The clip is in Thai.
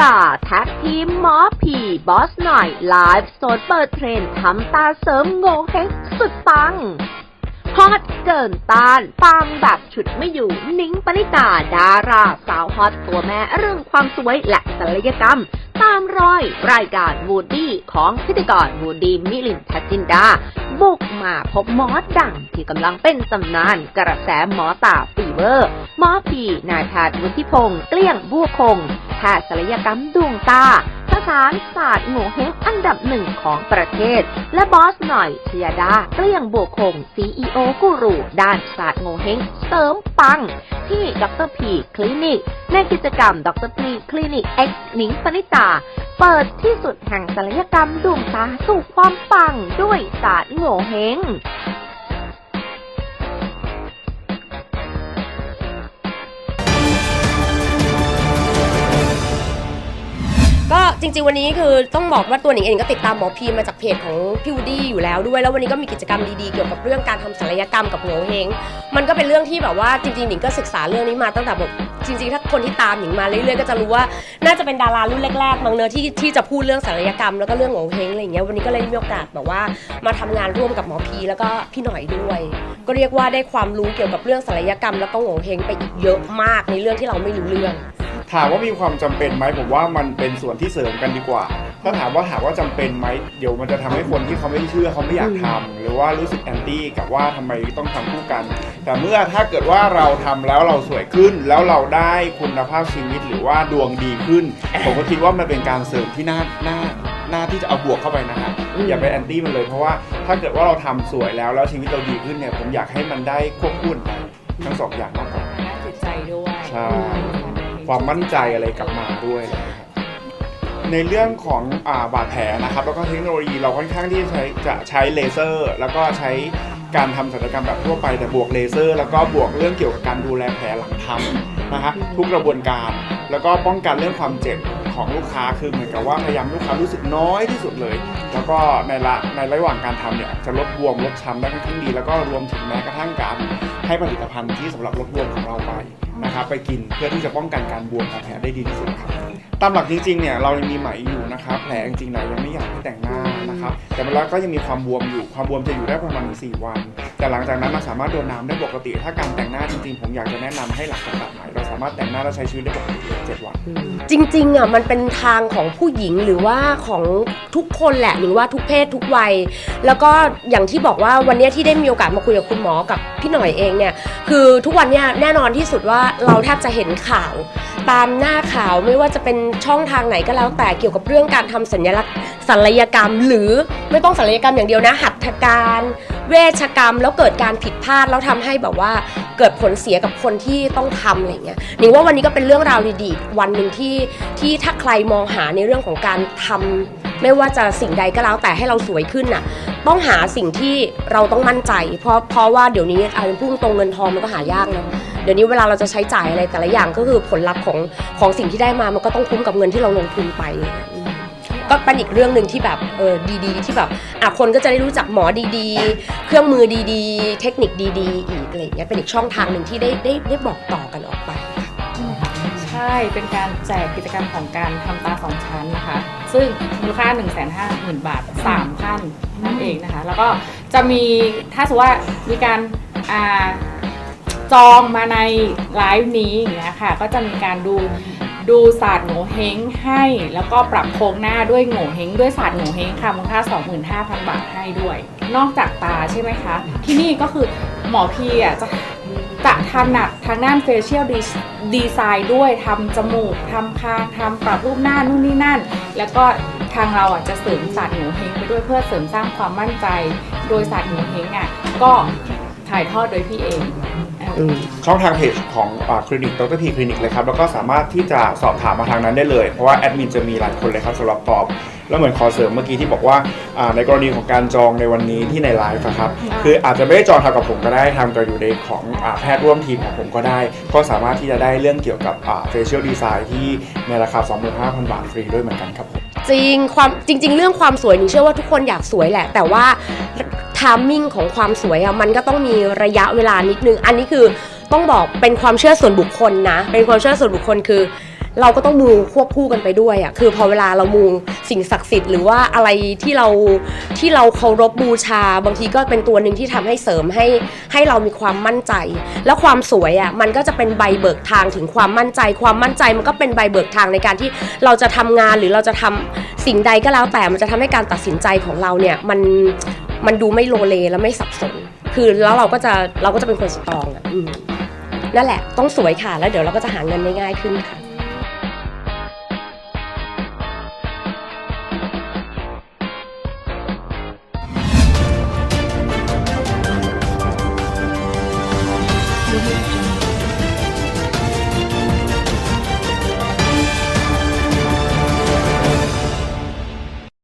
ตาแท็กทีมหมอผีบอสหน่อย ไลฟ์สดเปิดเทรนทำตาเสริมโงเฮงสุดปังฮอตเกินต้านปังแบบฉุดไม่อยู่ นิ้งปณิตาดาราสาวฮอตตัวแม่เรื่องความสวยและศัลยกรรม ตามรอยรายการวูดดี้ของพิธีกรวูดดี้มิลินทัชจินดา บุกมาพบหมอดังที่กำลังเป็นตำนานกระแสหมอตาฟีเวอร์ หมอผีนายแพทย์วุฒิพงศ์เกลี้ยงบัวคง แพทย์ศัลยกรรมดวงตาสถานศาสตร์โง่เฮงอันดับหนึ่งของประเทศ และบอสหน่อยชยดาเกลี้ยงบัวคง CEO กูรูด้านศาสตร์โง่เฮงเสริมปัง ที่ดรพีคลินิก ในกิจกรรมดรพีคลินิก X หนิงปณิตา เปิดที่สุดแห่งศัลยกรรมดวงตาสู่ความปังด้วยศาสตร์โง่เฮง จริง ๆ วันนี้คือต้องบอกว่าตัวหนิงเองก็ติดตามหมอพีมาจากเพจของพี่วูดี้อยู่แล้วด้วย แล้ววันนี้ก็มีกิจกรรมดีๆเกี่ยวกับเรื่องการทำศัลยกรรมกับโงเฮงมันก็เป็นเรื่องที่แบบว่าจริงๆหนิงก็ศึกษาเรื่องนี้มาตั้งแต่แบบจริงๆ ถ้าคนที่ตามหนิงมาเรื่อยๆก็จะรู้ว่าน่าจะเป็นดารารุ่นแรกๆบางเนอะที่ที่จะพูดเรื่องศัลยกรรมแล้วก็เรื่องโงเฮงอะไรอย่างเงี้ยวันนี้ก็เลยมีโอกาสแบบว่ามาทำงานร่วมกับหมอพีแล้วก็พี่หน่อยด้วย ก็เรียกว่าได้ความรู้เกี่ยวกับเรื่องศัลยกรรม แล้วก็โงเฮงไปอีกเยอะมากในเรื่องที่เราไม่รู้เรื่อง ถามว่ามีความจำเป็นไหมผมว่ามันเป็นส่วนที่เสริมกันดีกว่า ถ้าถามว่าถามว่าจำเป็นไหมเดี๋ยวมันจะทำให้คนที่เขาไม่เชื่อเขาไม่อยากทำหรือว่ารู้สึกแอนตี้กับว่าทำไมต้องทำคู่กัน แต่เมื่อถ้าเกิดว่าเราทำแล้วเราสวยขึ้น แล้วเราได้คุณภาพชีวิตหรือว่าดวงดีขึ้น ผมก็คิดว่ามันเป็นการเสริมที่น่าน่าน่าที่จะเอาบวกเข้าไปนะฮะอืมอย่าไปแอนตี้มันเลยเพราะว่าถ้าเกิดว่าเราทำสวยแล้วแล้วชีวิตเราดีขึ้นเนี่ยผมอยากให้มันได้ควบคู่กันไปทั้งสองอย่างมากกว่าด้านจิตใจด้วยใช่ ความมั่นใจอะไรกลับมาด้วยนะครับในเรื่องของอาบาดแผลนะครับ แล้วก็เทคโนโลยีเราค่อนข้างที่จะใช้จะใช้เลเซอร์ แล้วก็ใช้การทำศัลยกรรมแบบทั่วไปแต่บวกเลเซอร์ แล้วก็บวกเรื่องเกี่ยวกับการดูแลแผลหลังทำนะฮะทุกกระบวนการแล้วก็ป้องกันเรื่องความเจ็บของลูกค้าคือเหมือนกับว่าพยายามลูกค้ารู้สึกน้อยที่สุดเลย แล้วก็ในละในระหว่างการทำเนี่ยจะลดบวมลดช้ำได้ค่อนข้างดี แล้วก็รวมถึงแม้กระทั่งการให้ผลิตภัณฑ์ที่สำหรับลดบวมของเราไป นะครับไปกินเพื่อที่จะป้องกันการบวมของแผลได้ดีที่สุดครับตามหลักจริงๆเนี่ยเรายังมีไหมอยู่นะครับแผลจริงๆเรายังไม่อยากให้แต่งหน้านะครับแต่เวลาก็ยังมีความบวมอยู่ความบวมจะอยู่ได้ประมาณ 4 วัน แต่หลังจากนั้นเราสามารถโดนน้ำได้ปกติ ถ้าการแต่งหน้าจริงๆ ผมอยากจะแนะนำให้หลังจากตัดไหมเราสามารถแต่งหน้าและใช้ชีวิตได้ปกติเลย7วัน จริงๆอะมันเป็นทางของผู้หญิงหรือว่าของทุกคนแหละหรือว่าทุกเพศทุกวัย แล้วก็อย่างที่บอกว่าวันเนี้ยที่ได้มีโอกาสมาคุยกับคุณหมอกับพี่หน่อยเองเนี่ยคือทุกวันเนี้ยแน่นอนที่สุดว่าเราแทบจะเห็นข่าว ตามหน้าข่าวไม่ว่าจะเป็นช่องทางไหนก็แล้วแต่เกี่ยวกับเรื่องการทำสัญลักษณ์ศัลยกรรม หรือไม่ต้องศัลยกรรมอย่างเดียวนะ หัตถการ เวชกรรม แล้วเกิดการผิดพลาดแล้วทำให้แบบว่าเกิดผลเสียกับคนที่ต้องทำอะไรเงี้ยหนิงว่าวันนี้ก็เป็นเรื่องราวดีๆวันหนึ่งที่ที่ถ้าใครมองหาในเรื่องของการทำไม่ว่าจะสิ่งใดก็แล้วแต่ให้เราสวยขึ้นน่ะ ต้องหาสิ่งที่เราต้องมั่นใจ เพราะเพราะว่าเดี๋ยวนี้อาพุ่งตรงเงินทองมันก็หายากเนาะ ดี๋ยวนี้เวลาเราจะใช้จ่ายอะไรแต่ละอย่างก็คือผลลัพธ์ของของสิ่งที่ได้มามันก็ต้องคุ้มกับเงินที่เราลงทุนไป ก็เป็นอีกเรื่องหนึ่งที่แบบเออดีๆ ที่แบบอะคนก็จะได้รู้จักหมอดีๆ เครื่องมือดีๆ เทคนิคดีๆ อีกอะไรอย่างเงี้ยเป็นอีกช่องทางหนึ่งที่ได้ได้ได้บอกต่อกันออกไป ใช่เป็นการแจกกิจกรรมของการทำตาสองชั้นนะคะ ซึ่งมูลค่า 1 5 0 0 0 0 บาท3ท่านนั่นเองนะคะ แล้วก็จะมีถ้าสมมติว่ามีการอ่า จองมาในไลฟ์นี้อย่างเงี้ยค่ะ ก็จะมีการดูดูศาสตร์โงเฮงให้ แล้วก็ปรับโครงหน้าด้วยโงเฮงด้วยศาสตร์โงเฮงค่ะมูลค่า 25,000 บาทให้ด้วย นอกจากตาใช่ไหมคะ ที่นี่ก็คือหมอพีอะจะจะถนัดทางด้าน facial des- design ด้วยทำจมูกทำคางทำปรับรูปหน้านู่นนี่นั่น แล้วก็ทางเราอะจะเสริมศาสตร์หนูเฮงไปด้วยเพื่อเสริมสร้างความมั่นใจ โดยศาสตร์หนูเฮงอะก็ถ่ายทอดโดยพี่เอง ช่องทางเพจของคลินิกดรพีคลินิกเลยครับ แล้วก็สามารถที่จะสอบถามมาทางนั้นได้เลย เพราะว่าแอดมินจะมีหลายคนเลยครับสำหรับตอบ แล้วเหมือนขอเสริมเมื่อกี้ที่บอกว่าอ่าในกรณีของการจองในวันนี้ที่ในไลฟ์อะครับ คืออาจจะไม่ได้จองทำกับผมก็ได้ทำกับอยู่ในของอาแพทย์ร่วมทีมของผมก็ได้ ก็สามารถที่จะได้เรื่องเกี่ยวกับเฟเชียลดีไซน์ที่ในราคา 25,000 บาทฟรีด้วยเหมือนกันครับผมจริงความจริง ๆ เรื่องความสวยหนูเชื่อว่าทุกคนอยากสวยแหละ แต่ว่า ทามมิ่งของความสวยอะมันก็ต้องมีระยะเวลานิดนึง อันนี้คือต้องบอกเป็นความเชื่อส่วนบุคคลนะ เป็นความเชื่อส่วนบุคคลคือ เราก็ต้องมูควบคู่กันไปด้วยอะคือพอเวลาเรามูสิ่งศักดิ์สิทธิ์หรือว่าอะไรที่เราที่เราเคารพบูชา บางทีก็เป็นตัวหนึ่งที่ทำให้เสริมให้ให้เรามีความมั่นใจ แล้วความสวยอะมันก็จะเป็นใบเบิกทางถึงความมั่นใจ ความมั่นใจมันก็เป็นใบเบิกทางในการที่เราจะทำงานหรือเราจะทำสิ่งใดก็แล้วแต่มันจะทำให้การตัดสินใจของเราเนี่ยมัน มันดูไม่โลเลและไม่สับสน คือแล้วเราก็จะเราก็จะเป็นคนสตรองอะนั่นแหละต้องสวยค่ะแล้วเดี๋ยวเราก็จะหาเงินได้ง่ายขึ้นค่ะ